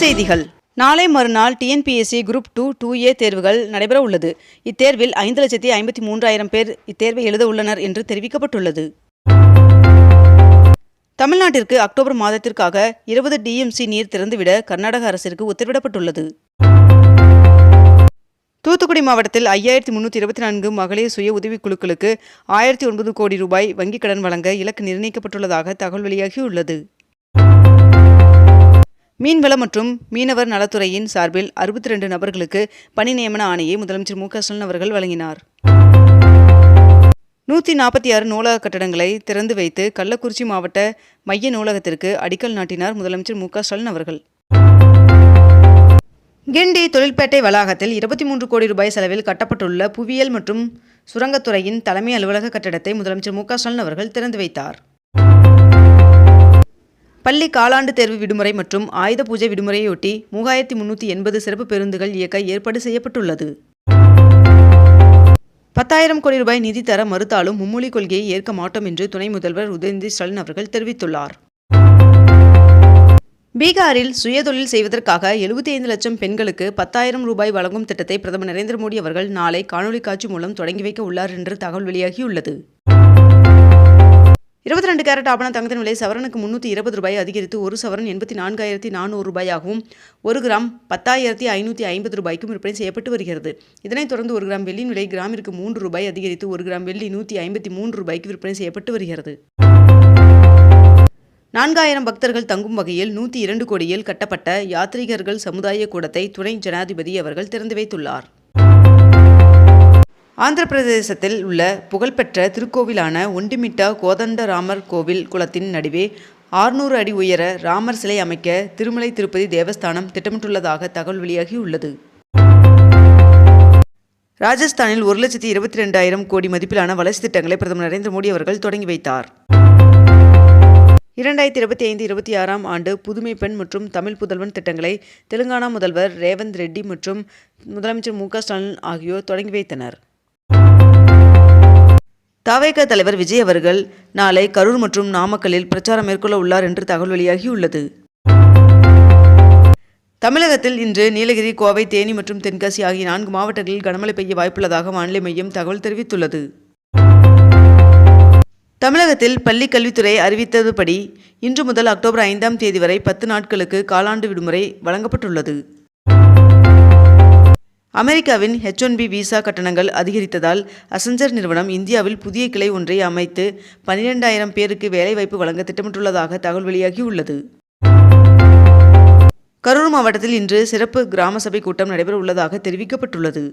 செய்திகள். நாளை மறுநாள் TNPSC group two two A தேர்வுகள் நடைபெற உள்ளது. இத்தேர்வில் ஐந்து லட்சத்தி ஐம்பத்தி மூன்றாயிரம் பேர் இத்தேர்வை எழுத உள்ளனர் என்று தெரிவிக்கப்பட்டுள்ளது. தமிழ்நாட்டிற்கு அக்டோபர் மாதத்திற்காக இருபது டிஎம்சி நீர் திறந்துவிட கர்நாடக அரசிற்கு உத்தரவிடப்பட்டுள்ளது. தூத்துக்குடி மாவட்டத்தில் ஐயாயிரத்தி முன்னூற்றி இருபத்தி நான்கு மகளிர் சுய உதவிக் குழுக்களுக்கு ஆயிரத்தி ஒன்பது கோடி ரூபாய் வங்கிக் கடன் வழங்க இலக்கு நிர்ணயிக்கப்பட்டுள்ளதாக தகவல் வெளியாகியுள்ளது. மீன்வளம் மற்றும் மீனவர் நலத்துறையின் சார்பில் அறுபத்தி ரெண்டு நபர்களுக்கு பணி நியமன ஆணையை முதலமைச்சர் மு க ஸ்டாலின் அவர்கள் வழங்கினார். நூற்றி நாற்பத்தி ஆறு நூலக கட்டடங்களை திறந்து வைத்து கள்ளக்குறிச்சி மாவட்ட மைய நூலகத்திற்கு அடிக்கல் நாட்டினார் முதலமைச்சர் மு க ஸ்டாலின் அவர்கள். கிண்டி தொழில்பேட்டை வளாகத்தில் இருபத்தி மூன்று கோடி ரூபாய் செலவில் கட்டப்பட்டுள்ள புவியியல் மற்றும் சுரங்கத்துறையின் தலைமை அலுவலக கட்டடத்தை முதலமைச்சர் மு க ஸ்டாலின் அவர்கள் திறந்து வைத்தார். பள்ளி காலாண்டு தேர்வு விடுமுறை மற்றும் ஆயுத பூஜை விடுமுறையொட்டி மூவாயிரத்தி முன்னூற்றி எண்பது சிறப்பு பேருந்துகள் இயக்க ஏற்பாடு செய்யப்பட்டுள்ளது. பத்தாயிரம் கோடி ரூபாய் நிதி தர மறுத்தாலும் மும்மொழி கொள்கையை ஏற்க மாட்டோம் என்று துணை முதல்வர் உதயநிதி ஸ்டாலின் அவர்கள் தெரிவித்துள்ளார். பீகாரில் சுயதொழில் செய்வதற்காக எழுபத்தி ஐந்து லட்சம் பெண்களுக்கு பத்தாயிரம் ரூபாய் வழங்கும் திட்டத்தை பிரதமர் நரேந்திர மோடி அவர்கள் நாளை காணொலி காட்சி மூலம் தொடங்கி வைக்க உள்ளார் என்று தகவல் வெளியாகியுள்ளது. இருபத்தி ரெண்டு கேரட் ஆபண தங்கத்தின் விலை சவரனுக்கு முன்னூற்றி இருபது ரூபாய் அதிகரித்து ஒரு சவரன் எண்பத்தி நான்காயிரத்தி நானூறு ரூபாயாகவும் ஒரு கிராம் பத்தாயிரத்தி ஐநூற்றி ஐம்பது ரூபாய்க்கும் விற்பனை செய்யப்பட்டு வருகிறது. இதனைத் தொடர்ந்து ஒரு கிராம் வெள்ளியின் விலை கிராமிற்கு மூன்று ரூபாய் அதிகரித்து ஒரு கிராம் வெள்ளி நூற்றி ஐம்பத்தி மூன்று ரூபாய்க்கு விற்பனை செய்யப்பட்டு வருகிறது. நான்காயிரம் பக்தர்கள் தங்கும் வகையில் நூற்றி இரண்டு கோடியில் கட்டப்பட்ட யாத்ரீகர்கள் சமுதாய கூடத்தை துணை ஜனாதிபதி அவர்கள் திறந்து வைத்துள்ளார். ஆந்திர பிரதேசத்தில் உள்ள புகழ்பெற்ற திருக்கோவிலான ஒண்டிமிட்டா கோதண்டராமர் கோவில் குளத்தின் நடுவே ஆறுநூறு அடி உயர ராமர் சிலை அமைக்க திருமலை திருப்பதி தேவஸ்தானம் திட்டமிட்டுள்ளதாக தகவல் வெளியாகியுள்ளது ராஜஸ்தானில் ஒரு லட்சத்தி இருபத்தி ரெண்டாயிரம் கோடி மதிப்பிலான வளர்ச்சி திட்டங்களை பிரதமர் நரேந்திர மோடி அவர்கள் தொடங்கி வைத்தார். இரண்டாயிரத்தி இருபத்தி ஐந்து இருபத்தி ஆறாம் ஆண்டு புதுமை பெண் மற்றும் தமிழ் புதல்வன் திட்டங்களை தெலுங்கானா முதல்வர் ரேவந்த் ரெட்டி மற்றும் முதலமைச்சர் மு க ஸ்டாலின் ஆகியோர் தொடங்கி வைத்தனர். தவேக தலைவர் விஜய் அவர்கள் நாளை கரூர் மற்றும் நாமக்கல்லில் பிரச்சாரம் மேற்கொள்ள உள்ளார் என்று தகவல் வெளியாகியுள்ளது தமிழகத்தில் இன்று நீலகிரி கோவை தேனி மற்றும் தென்காசி ஆகிய நான்கு மாவட்டங்களில் கனமழை பெய்ய வாய்ப்புள்ளதாக வானிலை மையம் தகவல் தெரிவித்துள்ளது. தமிழகத்தில் பள்ளி கல்வித்துறை அறிவித்ததுபடி இன்று முதல் அக்டோபர் ஐந்தாம் தேதி வரை பத்து நாட்களுக்கு காலாண்டு விடுமுறை வழங்கப்பட்டுள்ளது. அமெரிக்காவின் ஹெச் ஒன் பி விசா கட்டணங்கள் அதிகரித்ததால் அசஞ்சர் நிறுவனம் இந்தியாவில் புதிய கிளை ஒன்றை அமைத்து பனிரெண்டாயிரம் பேருக்கு வேலைவாய்ப்பு வழங்க திட்டமிட்டுள்ளதாக தகவல் வெளியாகியுள்ளது. கரூர் மாவட்டத்தில் இன்று சிறப்பு கிராம சபை கூட்டம் நடைபெற உள்ளதாக தெரிவிக்கப்பட்டுள்ளது.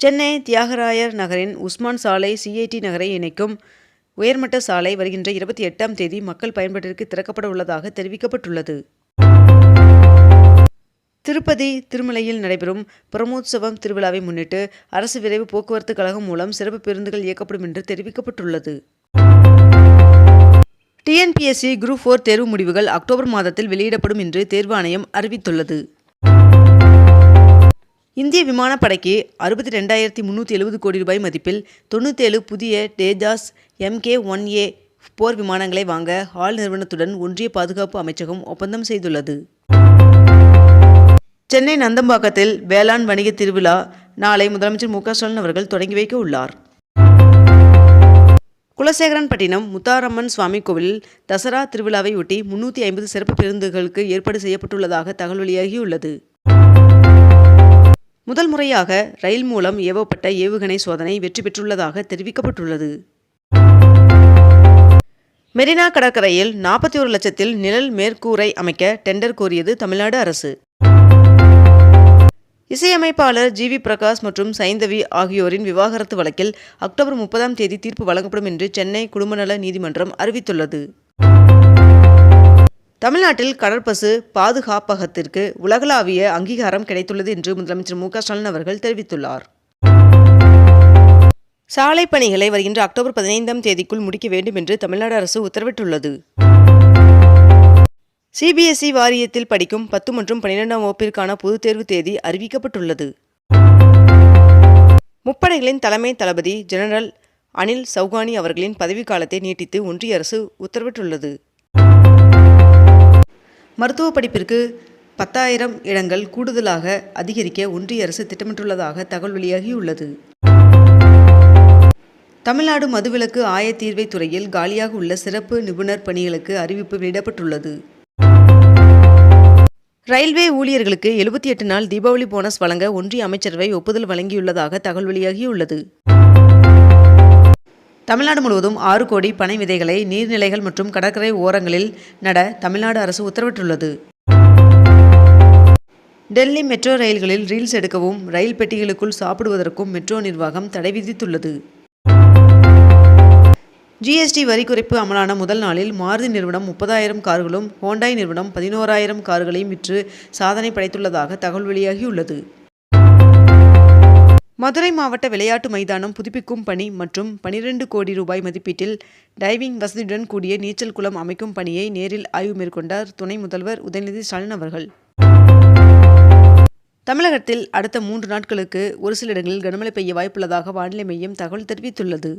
சென்னை தியாகராயர் நகரின் உஸ்மான் சாலை சிஐடி நகரை இணைக்கும் உயர்மட்ட சாலை வருகின்ற இருபத்தி எட்டாம் தேதி மக்கள் பயன்பாட்டிற்கு திறக்கப்பட உள்ளதாக தெரிவிக்கப்பட்டுள்ளது. திருப்பதி திருமலையில் நடைபெறும் பிரமோத்சவம் திருவிழாவை முன்னிட்டு அரசு விரைவு போக்குவரத்து கழகம் மூலம் சிறப்பு பேருந்துகள் இயக்கப்படும் என்று தெரிவிக்கப்பட்டுள்ளது. டிஎன்பிஎஸ்சி குரூப் ஃபோர் தேர்வு முடிவுகள் அக்டோபர் மாதத்தில் வெளியிடப்படும் என்று தேர்வாணையம் அறிவித்துள்ளது. இந்திய விமானப்படைக்கு அறுபத்தி ரெண்டாயிரத்தி முந்நூற்றி எழுபது கோடி ரூபாய் மதிப்பில் தொண்ணூற்றேழு புதிய டேஜாஸ் எம்கே ஒன் ஏ போர் விமானங்களை வாங்க ஹால் நிறுவனத்துடன் ஒன்றிய பாதுகாப்பு அமைச்சகம் ஒப்பந்தம் செய்துள்ளது. சென்னை நந்தம்பாக்கத்தில் வேளாண் வணிக திருவிழா நாளை முதலமைச்சர் மு க ஸ்டாலின் அவர்கள் தொடங்கி வைக்க உள்ளார். குலசேகரன்பட்டினம் முத்தாரம்மன் சுவாமி கோவிலில் தசரா திருவிழாவையொட்டி முன்னூற்றி ஐம்பது சிறப்பு பேருந்துகளுக்கு ஏற்பாடு செய்யப்பட்டுள்ளதாக தகவல் வெளியாகியுள்ளது. முதல் முறையாக ரயில் மூலம் ஏவப்பட்ட ஏவுகணை சோதனை வெற்றி பெற்றுள்ளதாக தெரிவிக்கப்பட்டுள்ளது. மெரினா கடற்கரையில் நாற்பத்தி ஒரு லட்சத்தில் நிழல் மேற்கூரை அமைக்க டெண்டர் கோரியது தமிழ்நாடு அரசு. இசையமைப்பாளர் ஜி வி பிரகாஷ் மற்றும் சைந்தவி ஆகியோரின் விவாகரத்து வழக்கில் அக்டோபர் முப்பதாம் தேதி தீர்ப்பு வழங்கப்படும் என்று சென்னை குடும்பநல நீதிமன்றம் அறிவித்துள்ளது. தமிழ்நாட்டில் கடற்பசு பாதுகாப்பகத்திற்கு உலகளாவிய அங்கீகாரம் கிடைத்துள்ளது என்று முதலமைச்சர் மு ஸ்டாலின் அவர்கள் தெரிவித்துள்ளார். சாலை பணிகளை வருகின்ற அக்டோபர் பதினைந்தாம் தேதிக்குள் முடிக்க வேண்டும் என்று தமிழ்நாடு அரசு உத்தரவிட்டுள்ளது. சிபிஎஸ்இ வாரியத்தில் படிக்கும் பத்து மற்றும் பன்னிரெண்டாம் வகுப்பிற்கான பொதுத் தேர்வு தேதி அறிவிக்கப்பட்டுள்ளது. முப்படைகளின் தலைமை தளபதி ஜெனரல் அனில் சௌகானி அவர்களின் பதவிக்காலத்தை நீட்டித்து ஒன்றிய அரசு உத்தரவிட்டுள்ளது. மருத்துவ படிப்பிற்கு பத்தாயிரம் இடங்கள் கூடுதலாக அதிகரிக்க ஒன்றிய அரசு திட்டமிட்டுள்ளதாக தகவல் வெளியாகியுள்ளது. தமிழ்நாடு மதுவிலக்கு ஆயத்தீர்வை துறையில் காலியாக உள்ள சிறப்பு நிபுணர் பணிகளுக்கு அறிவிப்பு வெளியிடப்பட்டுள்ளது. ரயில்வே ஊழியர்களுக்கு எழுபத்தி எட்டு நாள் தீபாவளி போனஸ் வழங்க ஒன்றிய அமைச்சரவை ஒப்புதல் வழங்கியுள்ளதாக தகவல் வெளியாகியுள்ளது. தமிழ்நாடு முழுவதும் ஆறு கோடி பனை விதைகளை நீர்நிலைகள் மற்றும் கடற்கரை ஓரங்களில் நட தமிழ்நாடு அரசு உத்தரவிட்டுள்ளது. டெல்லி மெட்ரோ ரயில்களில் ரீல்ஸ் எடுக்கவும் ரயில் பெட்டிகளுக்குள் சாப்பிடுவதற்கும் மெட்ரோ நிர்வாகம் தடை விதித்துள்ளது. ஜிஎஸ்டி வரி குறைப்பு அமலான முதல் நாளில் மாருதி நிறுவனம் முப்பதாயிரம் கார்களும் ஹோண்டாய் நிறுவனம் பதினோராயிரம் கார்களையும் விற்று சாதனை படைத்துள்ளதாக தகவல் வெளியாகியுள்ளது. மதுரை மாவட்ட விளையாட்டு மைதானம் புதுப்பிக்கும் பணி மற்றும் பனிரெண்டு கோடி ரூபாய் மதிப்பீட்டில் டைவிங் வசதியுடன் கூடிய நீச்சல் குளம் அமைக்கும் பணியை நேரில் ஆய்வு மேற்கொண்டார் துணை முதல்வர் உதயநிதி ஸ்டாலின் அவர்கள். தமிழகத்தில் அடுத்த மூன்று நாட்களுக்கு ஒரு சில இடங்களில் கனமழை பெய்ய வாய்ப்புள்ளதாக வானிலை மையம் தகவல் தெரிவித்துள்ளது.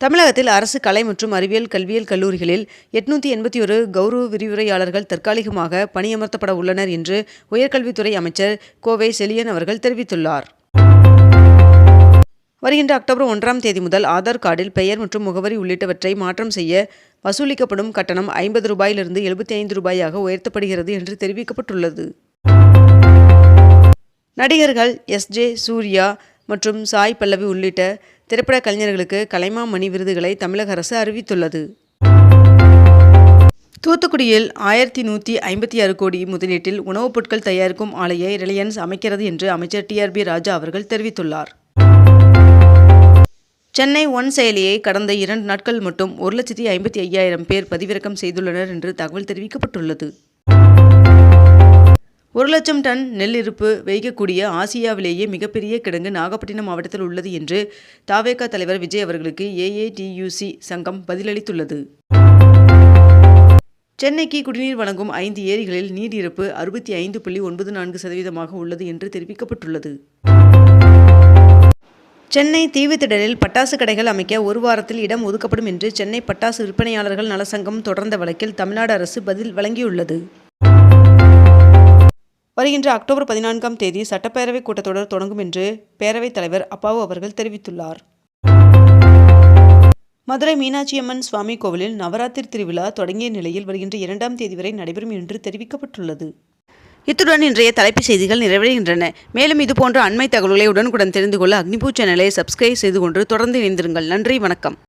தமிழகத்தில் அரசு கலை மற்றும் அறிவியல் கல்வியியல் கல்லூரிகளில் எட்நூற்றி எண்பத்தி ஒரு கௌரவ விரிவுரையாளர்கள் தற்காலிகமாக பணியமர்த்தப்பட உள்ளனர் என்று உயர்கல்வித்துறை அமைச்சர் கோவை செலியன் அவர்கள் தெரிவித்துள்ளார். வருகின்ற அக்டோபர் ஒன்றாம் தேதி முதல் ஆதார் கார்டில் பெயர் மற்றும் முகவரி உள்ளிட்டவற்றை மாற்றம் செய்ய வசூலிக்கப்படும் கட்டணம் ஐம்பது ரூபாயிலிருந்து எழுபத்தி ஐந்து ரூபாயாக உயர்த்தப்படுகிறது என்று தெரிவிக்கப்பட்டுள்ளது. நடிகர்கள் எஸ் ஜே சூர்யா மற்றும் சாய் பல்லவி உள்ளிட்ட திரைப்பட கலைஞர்களுக்கு கலைமாமணி விருதுகளை தமிழக அரசு அறிவித்துள்ளது. தூத்துக்குடியில் ஆயிரத்தி நூற்றி ஐம்பத்தி ஆறு கோடி முதலீட்டில் உணவுப் பொருட்கள் தயாரிக்கும் ஆலையை ரிலையன்ஸ் அமைக்கிறது என்று அமைச்சர் டிஆர்பி ராஜா அவர்கள் தெரிவித்துள்ளார். சென்னை ஒன் செயலியை கடந்த இரண்டு நாட்கள் மட்டும் ஒரு லட்சத்தி ஐம்பத்தி ஐயாயிரம் பேர் பதிவிறக்கம் செய்துள்ளனர் என்று தகவல் தெரிவிக்கப்பட்டுள்ளது. ஒரு லட்சம் டன் நெல் இருப்பு வைக்கக்கூடிய ஆசியாவிலேயே மிகப்பெரிய கிடங்கு நாகப்பட்டினம் மாவட்டத்தில் உள்ளது என்று தாவேகா தலைவர் விஜய் அவர்களுக்கு ஏஏடியூசி சங்கம் பதிலளித்துள்ளது. சென்னைக்கு குடிநீர் வழங்கும் ஐந்து ஏரிகளில் நீர் இருப்பு அறுபத்தி ஐந்து புள்ளி ஒன்பது நான்கு சதவீதமாக உள்ளது என்று தெரிவிக்கப்பட்டுள்ளது. சென்னை தீவுத்திடலில் பட்டாசு கடைகள் அமைக்க ஒரு வாரத்தில் இடம் ஒதுக்கப்படும் என்று சென்னை பட்டாசு விற்பனையாளர்கள் நலசங்கம் தொடர்ந்த வழக்கில் தமிழ்நாடு அரசு பதில் வழங்கியுள்ளது. வருகின்ற அக்டோபர் பதினான்காம் தேதி சட்டப்பேரவை கூட்டத்தொடர் தொடங்கும் என்று பேரவைத் தலைவர் அப்பாவு அவர்கள் தெரிவித்துள்ளார். மதுரை மீனாட்சியம்மன் சுவாமி கோவிலில் நவராத்திரி திருவிழா தொடங்கிய நிலையில் வருகின்ற இரண்டாம் தேதி வரை நடைபெறும் என்று தெரிவிக்கப்பட்டுள்ளது. இத்துடன் இன்றைய தலைப்புச் செய்திகள் நிறைவடைகின்றன. மேலும் இதுபோன்ற அண்மை தகவல்களை உடனுக்குடன் தெரிந்து கொள்ள அக்னிபூ சேனலை சப்ஸ்கிரைப் செய்து கொண்டு தொடர்ந்து இணைந்திருங்கள். நன்றி வணக்கம்.